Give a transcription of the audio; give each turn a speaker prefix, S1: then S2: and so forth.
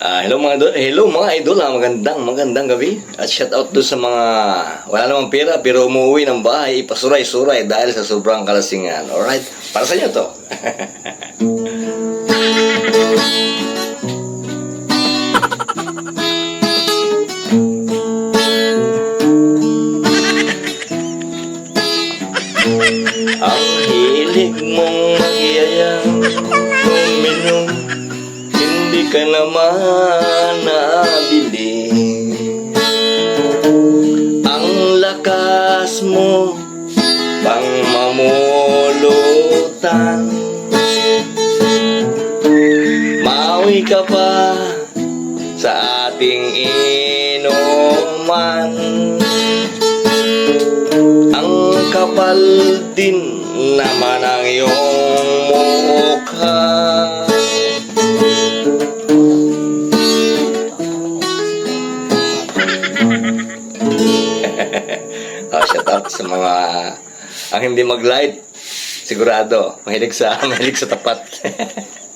S1: Ah, hello mga idol, hello mga idol, ah, magandang magandang gabi. At shout out do sa mga wala namang pera pero umuwi ng bahay, ipasuray-suray dahil sa sobrang kalasingan. Alright, para sa inyo to. Ang hilig mong magyayang ka naman nabili. Ang lakas mo pang mamulutan. Maui ka pa sa ating inuman. Ang kapal din naman ang iyong mukha oh, shout out sa mga ang hindi mag-light. Sigurado mahilig sa mahilig sa tapat